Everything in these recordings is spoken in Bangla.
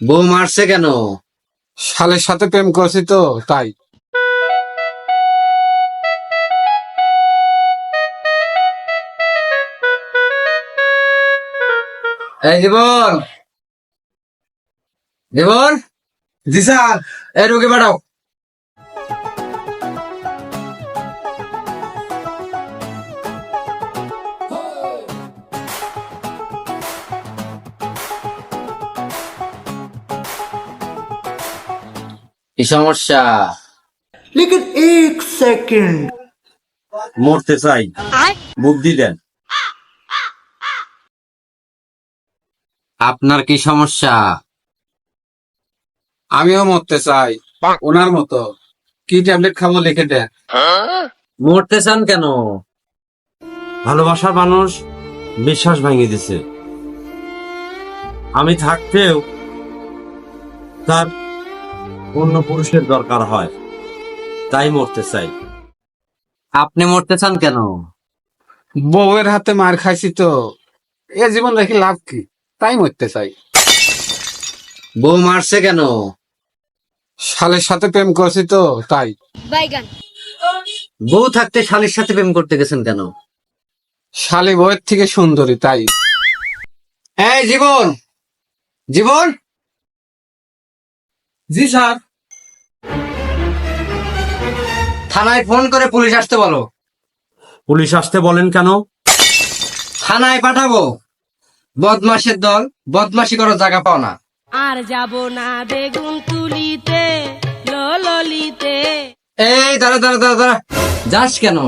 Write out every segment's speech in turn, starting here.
বউ মারছে কেন? শালের সাথে প্রেম করছি তো তাই। এই জীবন। জীবন? জি স্যার এই রুগী পাঠাও কি সমস্যা? লেকিন এক সেকেন্ড। মরতে চাই। বুদ্ধি দেন আপনার কি সমস্যা? আমিও মরতে চাই। ওনার মতো। কি ট্যাবলেট খাব লিখে দেন। হ্যাঁ? মরতে চান কেন? ভালোবাসার মানুষ বিশ্বাস ভাঙিয়ে দিছে। আমি থাকতেও তার অন্য পুরুষের দরকার হয়। তাই মরতে চাই। আপনি মরতে চান কেন? বউয়ের হাতে মার খাইছি তো। এ জীবন রেখে লাভ কি? তাই মরতে চাই। বউ মারছে কেন? শালের সাথে প্রেম করছি তো তাই। বউ থাকতে শালের সাথে প্রেম করতে গেছেন কেন? শালি বউয়ের থেকে সুন্দরী তাই। এই জীবন! জীবন! জি স্যার। থানায় ফোন করে পুলিশ আসতে বলো। পুলিশ আসতে বলেন কেন? থানায় পাঠাবো। বদমাসের দল বদমাসি করার জায়গা পাও না। আর যাব না বেগুন তুলিতে ললিতে এই দাঁড়া দাঁড়া দাঁড়া দাঁড়া। যাস কেন?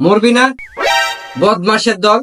মরবি না? বদমাসের দল